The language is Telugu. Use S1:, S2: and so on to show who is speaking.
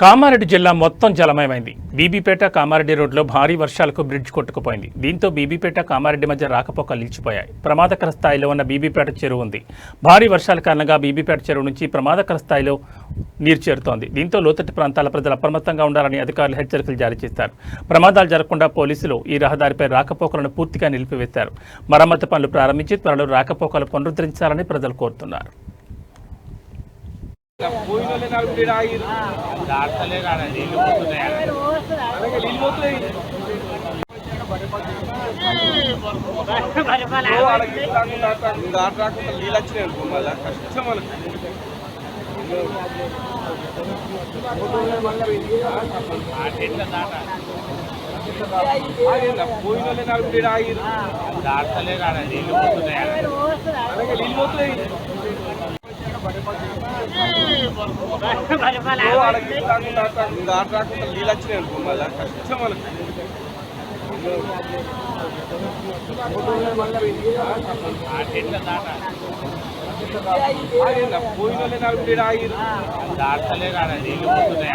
S1: కామారెడ్డి జిల్లా మొత్తం జలమయమైంది. బీబీపేట కామారెడ్డి రోడ్లో భారీ వర్షాలకు బ్రిడ్జ్ కొట్టుకుపోయింది. దీంతో బీబీపేట కామారెడ్డి మధ్య రాకపోకలు నిలిచిపోయాయి. ప్రమాదకర స్థాయిలో ఉన్న బీబీపేట చెరువు ఉంది. భారీ వర్షాల కారణంగా బీబీపేట చెరువు నుంచి ప్రమాదకర స్థాయిలో నీరు చేరుతోంది. దీంతో లోతట్టు ప్రాంతాల ప్రజలు అప్రమత్తంగా ఉండాలని అధికారులు హెచ్చరికలు జారీ చేశారు. ప్రమాదాలు జరగకుండా పోలీసులు ఈ రహదారిపై రాకపోకలను పూర్తిగా నిలిపివేశారు. మరమ్మతు పనులు ప్రారంభించి త్వరలో రాకపోకలు పునరుద్ధరించాలని ప్రజలు కోరుతున్నారు
S2: పోయినోళ్ళే నాలుగు నీడ ఆగిరు అలాగే నీళ్ళు పోతున్నాయి ఓ, ఆడ గీత రాకుండా అటు రాకుండా, దాటి రాకుండా నీళ్ళు వచ్చినాయి అనుకో మళ్ళా. కష్టం? పోయినోళ్ళే నాలుగు నీడ ఆగిరు అలాగే నీళ్ళు పోతున్నాయి ఓ, ఆడ గీత రాకుండా నీళ్ళు వచ్చినాయి అనుకో మళ్ళా కష్టం మనకు ఆగిరు అలాగే నీళ్ళు పోతున్నాయి.